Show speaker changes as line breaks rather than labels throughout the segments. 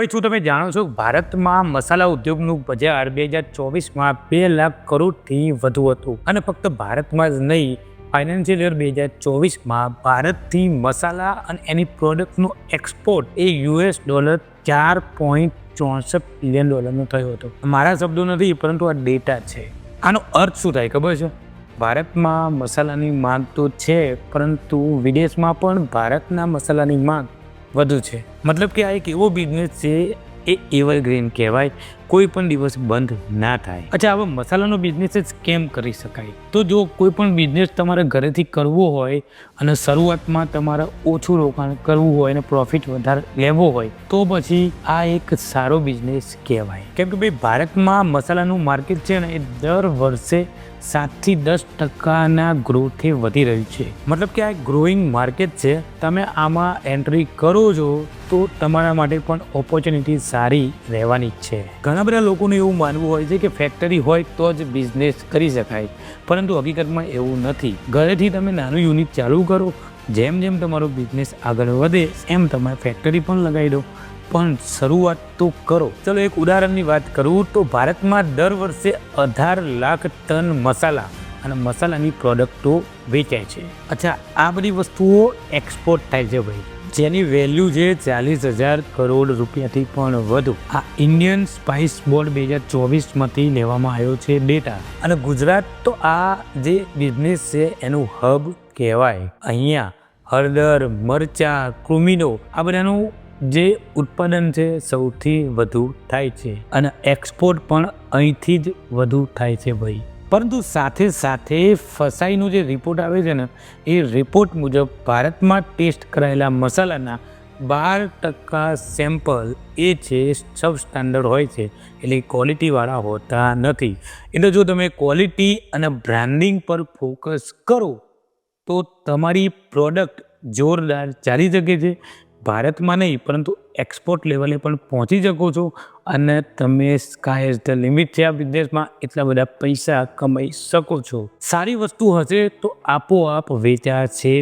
ભાઈ, શું તમે જાણો છો ભારતમાં મસાલા ઉદ્યોગનું બજાર બે હજાર ચોવીસમાં બે લાખ કરોડથી વધુ હતું? અને ફક્ત ભારતમાં જ નહીં ફાઇનાન્શિયલ યર બે હજાર ચોવીસમાં ભારતથી મસાલા અને એની પ્રોડક્ટનું એક્સપોર્ટ એ યુએસ ડોલર ચાર પોઈન્ટ ચોસઠ બિલિયન ડોલરનો થયો હતો. મારા શબ્દો નથી, પરંતુ આ ડેટા છે. આનો અર્થ શું થાય ખબર છે? ભારતમાં મસાલાની માંગ તો છે, પરંતુ વિદેશમાં પણ ભારતના મસાલાની માંગ વધુ છે. મતલબ કે આ એક એવો બિઝનેસ છે એ એવરગ્રીન કહેવાય. કોઈ પણ દિવસ બંધ ના થાય. અચ્છા, હવે મસાલાનો બિઝનેસ જ કેમ કરી શકાય? તો જો કોઈ પણ બિઝનેસ તમારે ઘરેથી કરવો હોય અને શરૂઆતમાં તમારે ઓછું રોકાણ કરવું હોય અને પ્રોફિટ વધારે લેવો હોય, તો પછી આ એક સારો બિઝનેસ કહેવાય. કેમ કે ભાઈ, ભારતમાં મસાલાનું માર્કેટ છે ને એ દર વર્ષે સાતથી દસ ટકાના ગ્રોથે વધી રહ્યું છે. મતલબ કે આ ગ્રોઈંગ માર્કેટ છે. તમે આમાં એન્ટ્રી કરો છો તો તમારા માટે પણ ઓપોર્ચ્યુનિટી સારી રહેવાની છે. ઘણા બધા લોકોને એવું માનવું હોય છે કે ફેક્ટરી હોય તો જ બિઝનેસ કરી શકાય. પરંતુ હકીકતમાં એવું નથી. ઘરેથી તમે નાનું યુનિટ ચાલુ કરો. જેમ જેમ તમારો બિઝનેસ આગળ વધે, એમ તમે ફેક્ટરી પણ લગાવી દો. પણ શરૂઆત તો કરો. ચલો એક ઉદાહરણની વાત કરું તો ભારતમાં દર વર્ષે અઢાર લાખ ટન મસાલા અને મસાલાની પ્રોડક્ટો વેચાય છે. અચ્છા, આ બધી વસ્તુઓ એક્સપોર્ટ થાય છે ભાઈ. જેની વેલ્યુ છે ચાલીસ હજાર કરોડ રૂપિયાથી પણ વધુ. આ ઇન્ડિયન સ્પાઇસ બોર્ડ બે હજાર ચોવીસમાંથી લેવામાં આવ્યો છે ડેટા અને ગુજરાત તો આ જે બિઝનેસ છે એનું હબ કહેવાય. અહીંયા હળદર, મરચાં ક્રુમિનો આ બધાનું જે ઉત્પાદન છે સૌથી વધુ થાય છે. અને એક્સપોર્ટ પણ અહીંથી જ વધુ થાય છે ભાઈ. પરંતુ સાથે સાથે ફસાઈનો જે રિપોર્ટ આવે છે ને, એ રિપોર્ટ મુજબ ભારતમાં ટેસ્ટ કરાયેલા મસાલાના બાર ટકા સેમ્પલ એ છે સબ સ્ટાન્ડર્ડ હોય છે, એટલે ક્વોલિટીવાળા હોતા નથી. એટલે જો તમે ક્વોલિટી અને બ્રાન્ડિંગ પર ફોકસ કરો, તો તમારી પ્રોડક્ટ જોરદાર ચાલી શકે છે ભારતમાં નહીં, પરંતુ એક્સપોર્ટ લેવલે પણ પહોંચી શકો છો. અને તમે સ્કાય ઇઝ ધ લિમિટ છે આ બિઝનેસમાં એટલા બધા પૈસા કમાઈ શકો છો. સારી વસ્તુ હશે તો આપોઆપ વેચાશે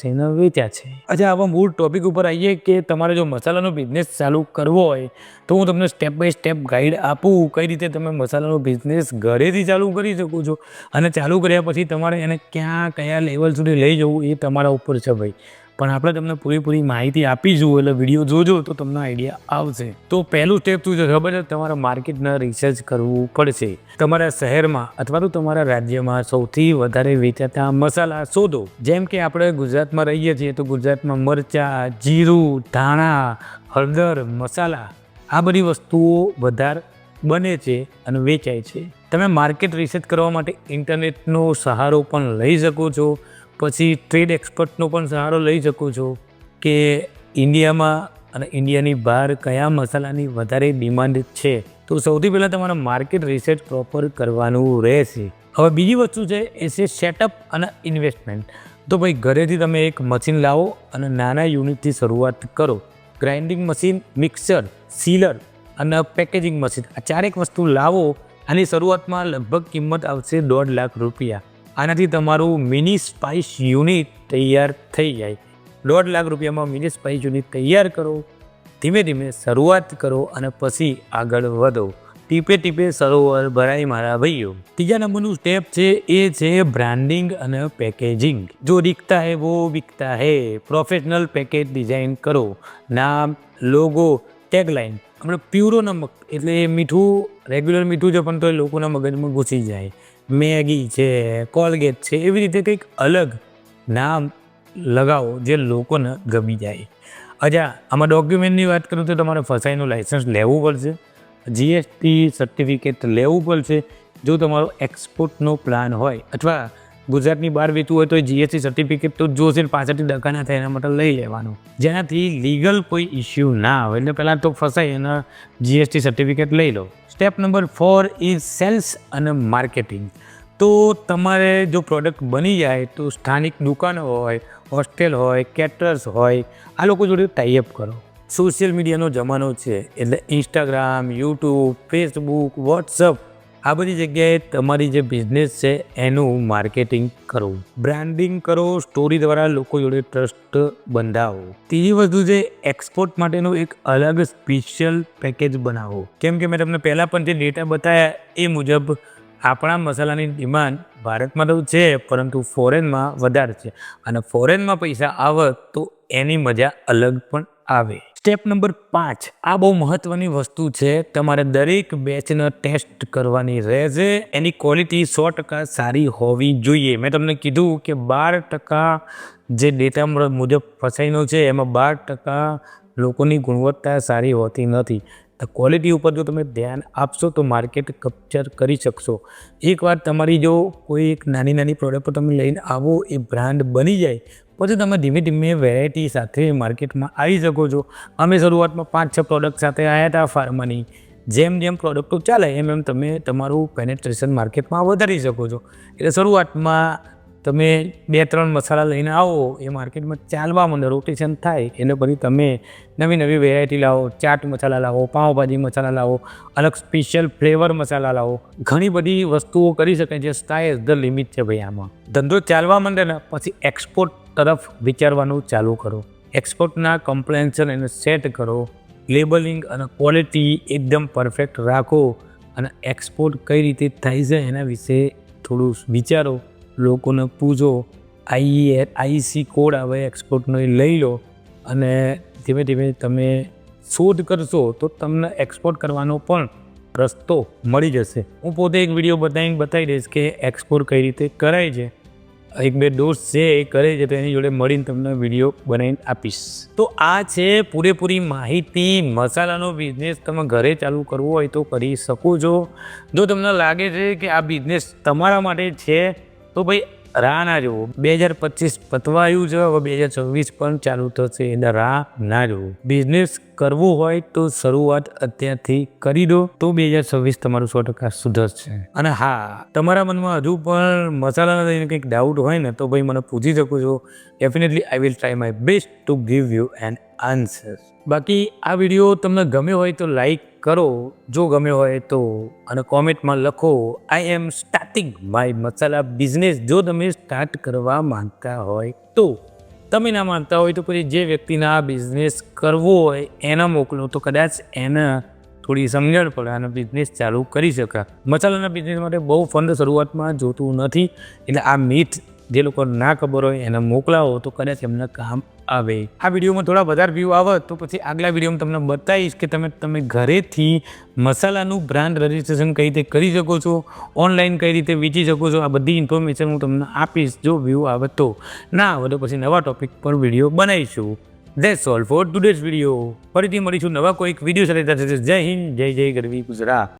છે ને વેચાશે અચ્છા આવા મૂળ ટોપિક ઉપર આવીએ કે તમારે જો મસાલાનો બિઝનેસ ચાલુ કરવો હોય, તો હું તમને સ્ટેપ બાય સ્ટેપ ગાઈડ આપું કઈ રીતે તમે મસાલાનો બિઝનેસ ઘરેથી ચાલુ કરી શકો છો. અને ચાલુ કર્યા પછી તમારે એને ક્યાં, કયા લેવલ સુધી લઈ જવું એ તમારા ઉપર છે ભાઈ. પણ આપણે તમને પૂરેપૂરી માહિતી આપીશું એટલે વીડિયો જોજો તો તમને આઈડિયા આવશે. તો પહેલું સ્ટેપ શું છે, ખબર છે? તમારે માર્કેટના રિસર્ચ કરવું પડશે. તમારા શહેરમાં અથવા તો તમારા રાજ્યમાં સૌથી વધારે વેચાતા મસાલા શોધો. જેમ કે આપણે ગુજરાતમાં રહીએ છીએ તો ગુજરાતમાં મરચાં, જીરું, ધાણા, હળદર, મસાલા આ બધી વસ્તુઓ વધારે બને છે અને વેચાય છે. તમે માર્કેટ રિસર્ચ કરવા માટે ઇન્ટરનેટનો સહારો પણ લઈ શકો છો. પછી ટ્રેડ એક્સપર્ટનો પણ સહારો લઈ શકો છો કે ઇન્ડિયામાં અને ઇન્ડિયાની બહાર કયા મસાલાની વધારે ડિમાન્ડ છે. તો સૌથી પહેલાં તમારે માર્કેટ રિસર્ચ પ્રોપર કરવાનું રહેશે. હવે બીજી વસ્તુ છે, એ છે સેટઅપ અને ઇન્વેસ્ટમેન્ટ તો ભાઈ, ઘરેથી તમે એક મશીન લાવો અને નાના યુનિટથી શરૂઆત કરો. ગ્રાઇન્ડિંગ મશીન મિક્સર સીલર અને પેકેજિંગ મશીન આ ચારેક વસ્તુ લાવો. આની શરૂઆતમાં લગભગ કિંમત આવશે દોઢ લાખ રૂપિયા. આનાથી તમારું મિની સ્પાઇસ યુનિટ તૈયાર થઈ જાય. દોઢ લાખ રૂપિયામાં મિની સ્પાઇસ યુનિટ તૈયાર કરો, ધીમે ધીમે શરૂઆત કરો અને પછી આગળ વધો. ટીપે ટીપે સરોવર ભરાય મારા ભાઈઓ. ત્રીજા નંબરનું સ્ટેપ છે, એ છે બ્રાન્ડિંગ અને પેકેજિંગ જો દિખતા હે, વો વિકતા હે. પ્રોફેશનલ પેકેજ ડિઝાઇન કરો. નામ લોગો ટેગલાઇન આપણે પ્યુરો નમક એટલે મીઠું રેગ્યુલર મીઠું છે પણ તો એ લોકોના મગજમાં ઘૂસી જાય. મેગી છે, કોલગેટ છે, એવી રીતે કંઈક અલગ નામ લગાવો જે લોકોને ગમી જાય. અચ્છા, આમાં ડોક્યુમેન્ટની વાત કરું તો તમારે ફસાઈનું લાઇસન્સ લેવું પડશે જીએસટી સર્ટિફિકેટ લેવું પડશે. જો તમારો એક્સપોર્ટનો પ્લાન હોય, અથવા ગુજરાતની બહાર વેચવું હોય તો જીએસટી સર્ટિફિકેટ તો જોશે પાછળથી ડકાના થાય એના માટે લઈ લેવાનું. જેનાથી લીગલ કોઈ ઇસ્યુ ના આવે. એટલે પહેલાં તો ફસાય એના જીએસટી સર્ટિફિકેટ લઈ લો. Step number four is sales અને માર્કેટિંગ તો તમારે જો પ્રોડક્ટ બની જાય તો સ્થાનિક દુકાનો હોય હોસ્ટેલ હોય કેટરર્સ હોય, આ લોકો જોડે ટાઈઅપ કરો. સોશિયલ મીડિયાનો જમાનો છે. એટલે ઇન્સ્ટાગ્રામ યુટ્યુબ ફેસબુક વોટ્સઅપ આ બધી જગ્યાએ તમારી જે બિઝનેસ છે, એનું માર્કેટિંગ કરો. બ્રાન્ડિંગ કરો સ્ટોરી દ્વારા લોકો જોડે ટ્રસ્ટ બંધાવો. ત્રીજી વસ્તુ છે એક્સપોર્ટ માટેનું એક અલગ સ્પેશિયલ પેકેજ બનાવો. કેમ કે મેં તમને પહેલાં પણ જે ડેટા બતાવ્યા એ મુજબ આપણા મસાલાની ડિમાન્ડ ભારતમાં તો છે, પરંતુ ફોરેનમાં વધારે છે. અને ફોરેનમાં પૈસા આવે તો એની મજા અલગ પણ આવે. સ્ટેપ નંબર પાંચ. આ બહુ મહત્વની વસ્તુ છે. તમારે દરેક બેચને ટેસ્ટ કરવાની રહેશે એની ક્વોલિટી સો ટકા સારી હોવી જોઈએ. મેં તમને કીધું કે બાર ટકા જે ડેટા મુજબ ફસાઈનો છે, એમાં બાર ટકા લોકોની ગુણવત્તા સારી હોતી નથી. ક્વોલિટી ઉપર જો તમે ધ્યાન આપશો તો માર્કેટ કપ્ચર કરી શકશો. એકવાર તમારી જો કોઈ એક નાની નાની પ્રોડક્ટ તમે લઈને આવો, એ બ્રાન્ડ બની જાય, પછી તમે ધીમે ધીમે વેરાયટી સાથે માર્કેટમાં આવી શકો છો. અમે શરૂઆતમાં પાંચ છ પ્રોડક્ટ સાથે આવ્યા હતા ફાર્માની જેમ જેમ પ્રોડક્ટો ચાલે, એમ એમ તમે તમારું પેનેટ્રેશન માર્કેટમાં વધારી શકો છો. એટલે શરૂઆતમાં તમે બે ત્રણ મસાલા લઈને આવો, એ માર્કેટમાં ચાલવા માંડે રોટેશન થાય એટલે પછી તમે નવી નવી વેરાયટી લાવો, ચાટ મસાલા લાવો, પાઉંભાજી મસાલા લાવો, અલગ સ્પેશિયલ ફ્લેવર મસાલા લાવો. ઘણી બધી વસ્તુઓ કરી શકાય છે સ્કાય ઇઝ ધ લિમિટ છે ભાઈ આમાં. ધંધો ચાલવા માંડે ને, પછી એક્સપોર્ટ તરફ વિચારવાનું ચાલુ કરો. એક્સપોર્ટના કમ્પ્લેન્સન એને સેટ કરો. લેબલિંગ અને ક્વોલિટી એકદમ પરફેક્ટ રાખો અને એક્સપોર્ટ કઈ રીતે થાય છે એના વિશે થોડું વિચારો. લોકોને પૂછો આઈ આઈસી કોડ આવે એક્સપોર્ટનો એ લઈ લો અને ધીમે ધીમે તમે શોધ કરશો તો તમને એક્સપોર્ટ કરવાનો પણ રસ્તો મળી જશે. હું પોતે એક વીડિયો બતાવીને બતાવી દઈશ કે એક્સપોર્ટ કઈ રીતે કરાય છે. એક બે દોસ્ત છે એ કરે છે તો એની જોડે મળીને તમને વીડિયો બનાવીને આપીશ. તો આ છે પૂરેપૂરી માહિતી. મસાલાનો બિઝનેસ તમે ઘરે ચાલુ કરવો હોય તો કરી શકો છો. જો તમને લાગે છે કે આ બિઝનેસ તમારા માટે છે તો ભાઈ રાહ ના જુઓ. બે હજાર પચીસ પતવા આવ્યું છે, હવે બે હજાર છવ્વીસ પણ ચાલુ થશે. એટલે રાહ ના જુઓ. બિઝનેસ કરવું હોય તો શરૂઆત અત્યારથી કરી દો. તો બે હજાર છવ્વીસ તમારું સો ટકા સુધરશે. અને હા, તમારા મનમાં હજુ પણ મસાલાના લઈને કંઈક ડાઉટ હોય ને, તો ભાઈ મને પૂછી શકો છો. Definitely I will try my best to give you an answer બાકી આ વીડિયો તમને ગમ્યો હોય તો લાઈક કરો, જો ગમ્યો હોય તો. અને કોમેન્ટમાં લખો I am starting my masala business જો તમે સ્ટાર્ટ કરવા માંગતા હોય તો. તમે ના માનતા હોય તો પછી જે વ્યક્તિને આ બિઝનેસ કરવો હોય, એને મોકલો. તો કદાચ એને થોડી સમજણ પડે અને બિઝનેસ ચાલુ કરી શકાય. મસાલાના બિઝનેસ માટે બહુ ફંડ શરૂઆતમાં જોતું નથી. એટલે આ મીઠ જે લોકો ના ખબર હોય એને મોકલાવો. તો કદાચ એમને કામ આવે. આ વિડીયોમાં થોડા વધારે વ્યૂ આવે તો પછી આગલા વિડીયોમાં તમને બતાવીશ કે તમે તમે ઘરેથી મસાલાનું બ્રાન્ડ રજિસ્ટ્રેશન કઈ રીતે કરી શકો છો ઓનલાઈન કઈ રીતે વેચી શકો છો, આ બધી ઇન્ફોર્મેશન હું તમને આપીશ જો વ્યૂ આવે તો. ના આવે તો પછી નવા ટોપિક પર વીડિયો બનાવીશું. That's all for today's video ફરીથી મળીશું નવા કોઈક વીડિયો સાથે. જય હિન્દ, જય જય ગરવી ગુજરાત.